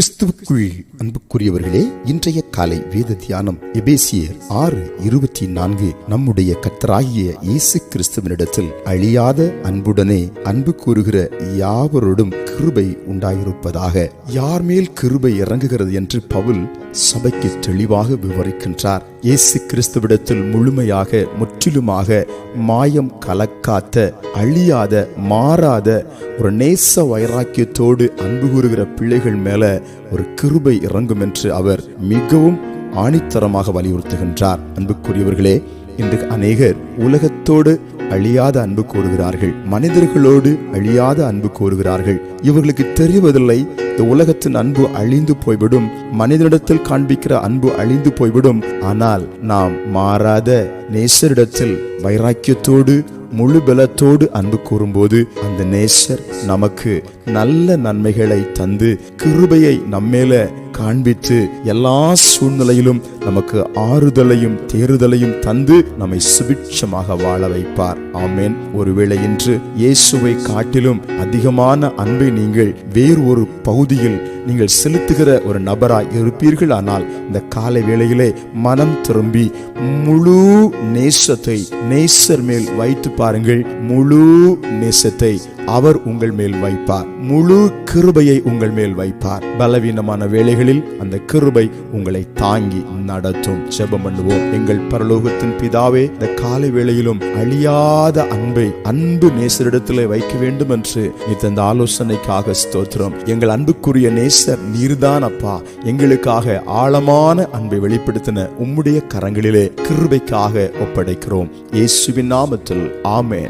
கிறிஸ்துவுக்குள். அன்புக்குரியவர்களே இன்றைய காலை வேத தியானம் எபேசியர் ஆறு இருபத்தி நான்கு நம்முடைய கத்தராகிய இயேசு கிறிஸ்துவனிடத்தில் அழியாத அன்புடனே அன்பு கூறுகிற யாவரோடும் கிருபை உண்டாயிருப்பதாக. யார் மேல் கிருபை இறங்குகிறது என்று பவுல் சபைக்கு தெளிவாக விவரிக்கின்றார். இயேசு கிறிஸ்துவிடத்தில் முழுமையாக முற்றிலுமாக மாயம் கலக்காத்த அழியாத மாறாத ஒரு நேச வைராக்கியத்தோடு அன்பு கூறுகிற பிள்ளைகள் மேல ஒரு கிருபை இறங்கும் என்று அவர் மிகவும் ஆணித்தரமாக வலியுறுத்துகின்றார். அன்புக்குரியவர்களே இன்று அநேகர் உலகத்தோடு அழியாத அன்பு கோருகிறார்கள் மனிதர்களோடு அழியாத அன்பு கோருகிறார்கள். இவர்களுக்கு தெரிவதில்லை இந்த உலகத்தின் அன்பு அழிந்து போய்விடும் மனிதனிடத்தில் காண்பிக்கிற அன்பு அழிந்து போய்விடும். ஆனால் நாம் மாறாத நேசரிடத்தில் வைராக்கியத்தோடு முழு பலத்தோடு அன்பு கூறும்போது அந்த நேசர் நமக்கு நல்ல நன்மைகளை தந்து கிருபையை நம்மேல காண்பித்து எல்லா சூழ்நிலையிலும் நமக்கு ஆறுதலையும் தேறுதலையும் தந்து நம்மை சுபிட்சமாக வாழ வைப்பார். ஆமேன். ஒருவேளை இன்று இயேசுவை காட்டிலும் அதிகமான அன்பை நீங்கள் வேறு ஒரு பகுதியில் நீங்கள் செலுத்துகிற ஒரு நபராய் இருப்பீர்கள். ஆனால் இந்த காலை வேளையிலே மனம் திரும்பி முழு நேசத்தை நேசர் மேல் வைத்து பாருங்கள். முழு நேசத்தை அவர் உங்கள் மேல் வைப்பார். முழு கிருபையை உங்கள் மேல் வைப்பார். பலவீனமான வேளைகளில் அந்த கிருபை உங்களை தாங்கி நடத்தும். ஜெபம் பண்ணுவோம். எங்கள் பரலோகத்தின் பிதாவே இந்த காலை வேளையிலும் அழியாத அன்பை அன்பு நேசரிடத்திலே வைக்க வேண்டும் என்று நீ தந்த ஆலோசனைக்காக ஸ்தோத்திரம். எங்கள் அன்புக்குரிய நேசர் நீர்தான் அப்பா. எங்களுக்காக ஆழமான அன்பை வெளிப்படுத்தின உம்முடைய கரங்களிலே கிருபைக்காக ஒப்படைக்கிறோம். இயேசுவின் நாமத்தில் ஆமேன்.